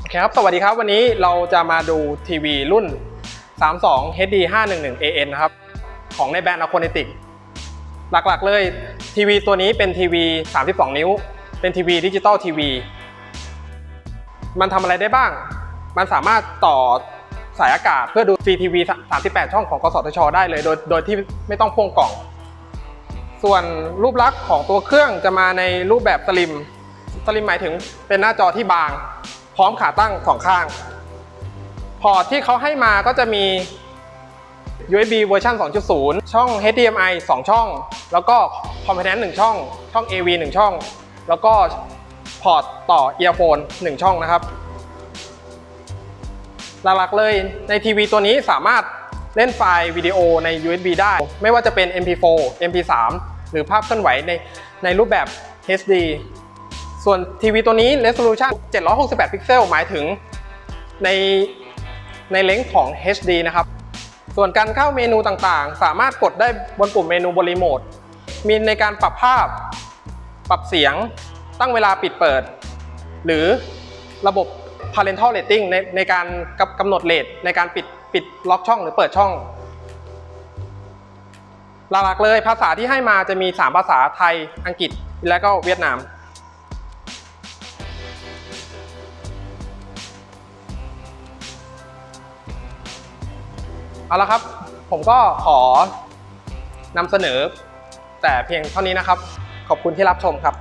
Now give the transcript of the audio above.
โอเคครับ สวัสดีครับ วันนี้เราจะมาดูทีวีรุ่น 32 HD 511 AN นะครับ ของในแบรนด์ Aquanetic หลักๆ เลยทีวีตัวนี้เป็นทีวี 32 นิ้ว เป็นทีวีดิจิตอลทีวี มันทำอะไรได้บ้าง มันสามารถต่อสายอากาศเพื่อดูฟรีทีวี38 ช่องของกสทช ได้เลย โดยโดยที่ไม่ต้องพ่วงกล่อง ส่วนรูปลักษณ์ของตัวเครื่องจะมาในรูปแบบสลิม สลิมหมายถึงเป็นหน้าจอที่บาง พร้อมขาตั้งสองข้าง พอร์ตที่เขาให้มาก็จะมี USB เวอร์ชัน2.0 ช่อง HDMI 2 ช่อง แล้วก็ Component 1 ช่อง ช่อง AV 1 ช่อง แล้วก็พอร์ตต่อ Earphone 1 ช่องนะครับ หลักๆเลยในทีวีตัวนี้สามารถเล่นไฟล์วิดีโอใน USB ได้ ไม่ว่าจะเป็น MP4 MP3 หรือภาพเคลื่อนไหวในในรูปแบบ HD ส่วนทีวีตัวนี้ resolution 768 พิกเซล หมายถึงในในเลนส์ของ HD นะครับ ส่วนการเข้าเมนูต่างๆ สามารถกดได้บนปุ่มเมนูบนรีโมท มีในการปรับภาพ ปรับเสียง ตั้งเวลาปิดเปิด หรือระบบ parental rating ในในการกำกำหนดเลทในการปิดปิดล็อกช่องหรือเปิดช่อง หลักๆเลยภาษาที่ให้มาจะมี 3 ภาษาไทย อังกฤษ และก็เวียดนาม เอาละครับ ผมก็ขอนำเสนอ แต่เพียงเท่านี้นะครับ ขอบคุณที่รับชมครับ